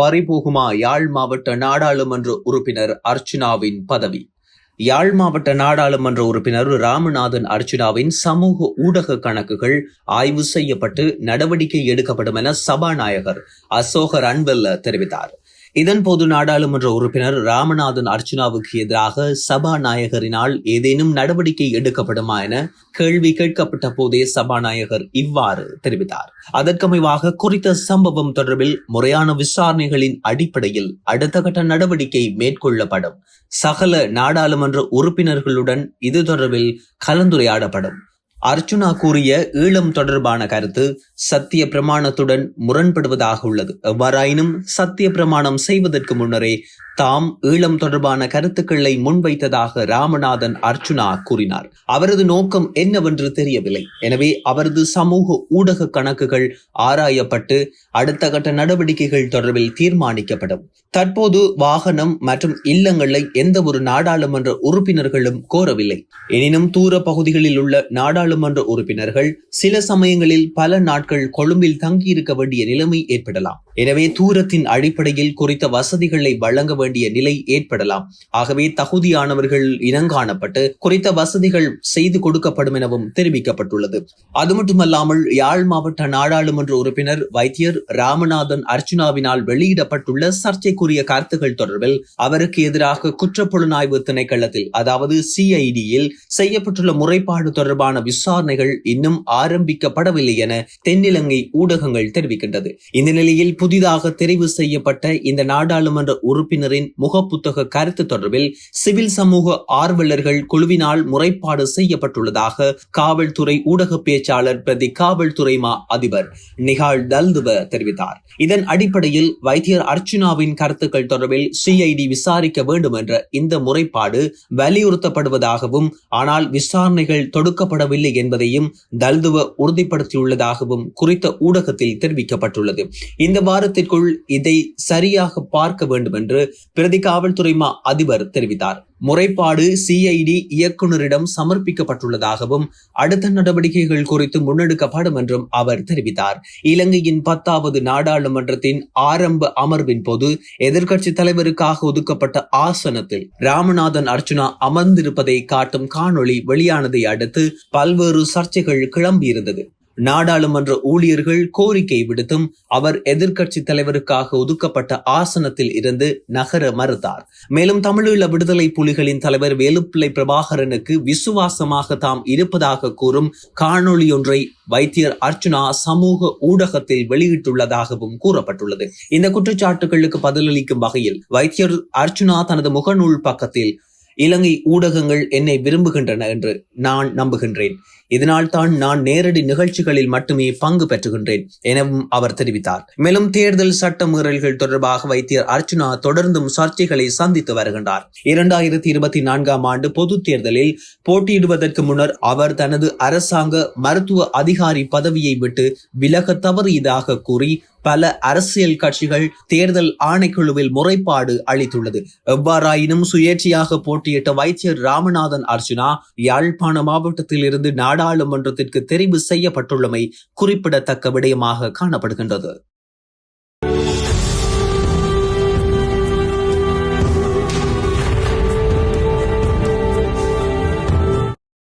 பறிபோகுமா? யாழ் மாவட்ட நாடாளுமன்ற உறுப்பினர் அர்ச்சனாவின் பதவி. யாழ் மாவட்ட நாடாளுமன்ற உறுப்பினர் ராமநாதன் அர்ச்சனாவின் சமூக ஊடக கணக்குகள் ஆய்வு செய்யப்பட்டு நடவடிக்கை எடுக்கப்படும் என சபாநாயகர் அசோகர் அன்வெல்ல தெரிவித்தார். இதன்போது நாடாளுமன்ற உறுப்பினர் ராமநாதன் அர்ச்சனாவுக்கு எதிராக சபாநாயகரினால் ஏதேனும் நடவடிக்கை எடுக்கப்படுமா என கேள்வி கேட்கப்பட்ட போதே சபாநாயகர் இவ்வாறு தெரிவித்தார். அதற்கமைவாக குறித்த சம்பவம் தொடர்பில் முறையான விசாரணைகளின் அடிப்படையில் அடுத்த கட்ட நடவடிக்கை மேற்கொள்ளப்படும். சகல நாடாளுமன்ற உறுப்பினர்களுடன் இது தொடர்பில் கலந்துரையாடப்படும். அர்ச்சுனா கூறிய ஈழம் தொடர்பான கருத்து சத்திய பிரமாணத்துடன் முரண்படுவதாக உள்ளது. எவ்வாறாயினும் சத்திய பிரமாணம் செய்வதற்கு முன்னரே தாம் ஈழம் தொடர்பான கருத்துக்களை முன்வைத்ததாக ராமநாதன் அர்ச்சுனா கூறினார். அவரது நோக்கம் என்னவென்று தெரியவில்லை. எனவே அவரது சமூக ஊடக கணக்குகள் ஆராயப்பட்டு அடுத்த கட்ட நடவடிக்கைகள் தொடர்பில் தீர்மானிக்கப்படும். தற்போது வாகனம் மற்றும் இல்லங்களை எந்த ஒரு நாடாளுமன்ற உறுப்பினர்களும் கோரவில்லை. எனினும் தூர பகுதிகளில் உள்ள நாடாளுமன்ற உறுப்பினர்கள் சில சமயங்களில் பல நாட்கள் கொழும்பில் தங்கியிருக்க வேண்டிய நிலைமை ஏற்படலாம். எனவே தூரத்தின் அடிப்படையில் குறித்த வசதிகளை வழங்க வேண்டிய நிலை ஏற்படலாம். ஆகவே தகுதியானவர்கள் இனங்காணப்பட்டு குறித்த வசதிகள் செய்து கொடுக்கப்படும் எனவும் தெரிவிக்கப்பட்டுள்ளது. அது மட்டுமல்லாமல் யாழ் மாவட்ட நாடாளுமன்ற உறுப்பினர் வைத்தியர் ராமநாதன் அர்ச்சுனாவினால் வெளியிடப்பட்டுள்ள சர்ச்சைக்குரிய கருத்துகள் தொடர்பில் அவருக்கு எதிராக குற்றப்புலனாய்வு திணைக்களத்தில் அதாவது சிஐடியில் செய்யப்பட்டுள்ள முறைப்பாடு தொடர்பான விசாரணைகள் இன்னும் ஆரம்பிக்கப்படவில்லை என தென்னிலங்கை ஊடகங்கள் தெரிவிக்கின்றது. இந்த நிலையில் புதிதாக தெரிவு செய்யப்பட்ட இந்த நாடாளுமன்ற உறுப்பினரின் முகப்புத்தக கருத்து தொடர்பில் சிவில் சமூக ஆர்வலர்கள் குழுவினால் முறைப்பாடு செய்யப்பட்டுள்ளதாக காவல்துறை ஊடக பேச்சாளர் பிரதி காவல்துறை மா அதிபர் நிகால் தல்துவ தெரிவித்தார். இதன் அடிப்படையில் வைத்தியர் அர்ச்சுனாவின் கருத்துக்கள் தொடர்பில் சிஐடி விசாரிக்க வேண்டும் என்ற இந்த முறைப்பாடு வலியுறுத்தப்படுவதாகவும் ஆனால் விசாரணைகள் தொடுக்கப்படவில்லை என்பதையும் தல்துவ உறுதிப்படுத்தியுள்ளதாகவும் குறித்த ஊடகத்தில் தெரிவிக்கப்பட்டுள்ளது. இந்த வாரத்திற்குள் இதை சரியாக பார்க்க வேண்டும் என்று பிரதி காவல்துறை மா அதிபர் தெரிவித்தார். முறைப்பாடு சிஐடி இயக்குநரிடம் சமர்ப்பிக்கப்பட்டுள்ளதாகவும் அடுத்த நடவடிக்கைகள் குறித்து முன்னெடுக்கப்படும் என்றும் அவர் தெரிவித்தார். இலங்கையின் பத்தாவது நாடாளுமன்றத்தின் ஆரம்ப அமர்வின் போது எதிர்க்கட்சி தலைவருக்காக ஒதுக்கப்பட்ட ஆசனத்தில் ராமநாதன் அர்ச்சுனா அமர்ந்திருப்பதை காட்டும் காணொளி வெளியானதை அடுத்து பல்வேறு சர்ச்சைகள் கிளம்பியிருந்தது. நாடாளுமன்ற ஊழியர்கள் கோரிக்கை விடுத்தும் அவர் எதிர்க்கட்சி தலைவருக்காக ஒதுக்கப்பட்ட ஆசனத்தில் இருந்து நகர மறுத்தார். மேலும் தமிழீழ விடுதலை புலிகளின் தலைவர் வேலுப்பிள்ளை பிரபாகரனுக்கு விசுவாசமாக தாம் இருப்பதாக கூறும் காணொளியொன்றை வைத்தியர் அர்ச்சுனா சமூக ஊடகத்தில் வெளியிட்டுள்ளதாகவும் கூறப்பட்டுள்ளது. இந்த குற்றச்சாட்டுகளுக்கு பதிலளிக்கும் வகையில் வைத்தியர் அர்ச்சுனா தனது முகநூல் பக்கத்தில் இலங்கை ஊடகங்கள் என்னை விரும்புகின்றன என்று நான் நம்புகின்றேன். இதனால் தான் நான் நேரடி நிகழ்ச்சிகளில் மட்டுமே பங்கு பெற்றுகின்றேன் எனவும் அவர் தெரிவித்தார். மேலும் தேர்தல் சட்ட மீறல்கள் தொடர்பாக வைத்தியர் அர்ச்சனா தொடர்ந்தும் சர்ச்சைகளை சந்தித்து வருகின்றார். இரண்டாயிரத்தி இருபத்தி நான்காம் ஆண்டு பொது தேர்தலில் போட்டியிடுவதற்கு முன்னர் அவர் தனது அரசாங்க மருத்துவ அதிகாரி பதவியை விட்டு விலக தவறியதாக கூறி பல அரசியல் கட்சிகள் தேர்தல் ஆணைக்குழுவில் முறைப்பாடு அளித்துள்ளது. எவ்வாறாயினும் சுயேட்சையாக போட்டியிட்ட வைத்தியர் ராமநாதன் அர்ஜுனா யாழ்ப்பாண மாவட்டத்தில் இருந்து நாடாளுமன்றத்திற்கு தெரிவு செய்யப்பட்டுள்ளமை குறிப்பிடத்தக்க விடயமாக காணப்படுகின்றது.